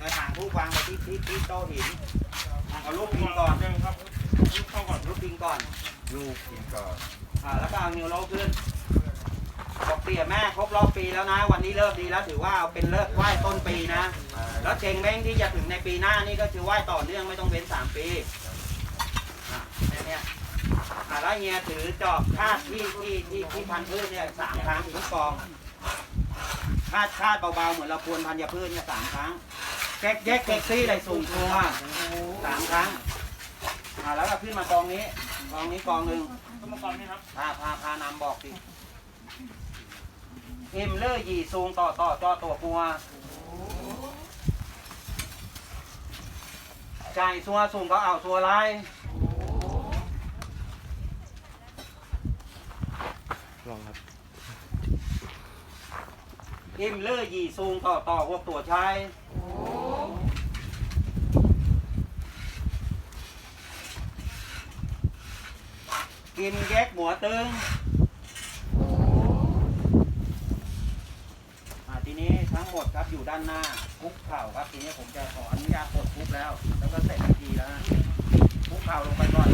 กระถางทูบวางไว้ที่ที่ที่โต๊ะหินเอาลูกพิงก่อนเดิมครับลูกเข้าก่อนลูกพิงก่อนลูกกินก่อนอ่าแล้วก็เอานิวโลขึ้นบอกเปียแม่ครบรอบปีแล้วนะ วันนี้เลิกดีแล้วถือว่าเป็นเลิกไหว้ต้นปีนะ แล้วเจงเม้งที่จะถึงในปีหน้านี่ก็คือไหว้ต่อเนื่องไม่ต้องเว้นสามปีอะเนี้ยอะแล้วเฮียถือจอบคาดที่ที่ที่ที่พันธุ์พืชเนี่ยสามครั้งทุกกองคาดคาดเบาๆเหมือนเราพรวนพันธุ์พืชเนี่ยสามครั้ง แก๊กแยกเก๊กซี่อะไรสูงตัวสามครั้งอะแล้วก็ขึ้นมากองนี้ กองนี้กองหนึ่งต้นมังกรนี่ครับพาพาพานำบอกสิอิมเลอร์ยีซูงต่อต่อจอตัวปัวใจซัวสูงก็เอาซัวไล่ลองครับอิมเลอร์ยีซูงต่อต่อพวกตัวชาย กินแยกหมัวตึงอ่าทีนี้ทั้งหมดครับอยู่ด้านหน้าคุกเข่าครับทีนี้ผมจะขออนุญาตกดคุกแล้ว แล้วก็เสร็จทีแล้วนะคุกเข่าลงไปก่อน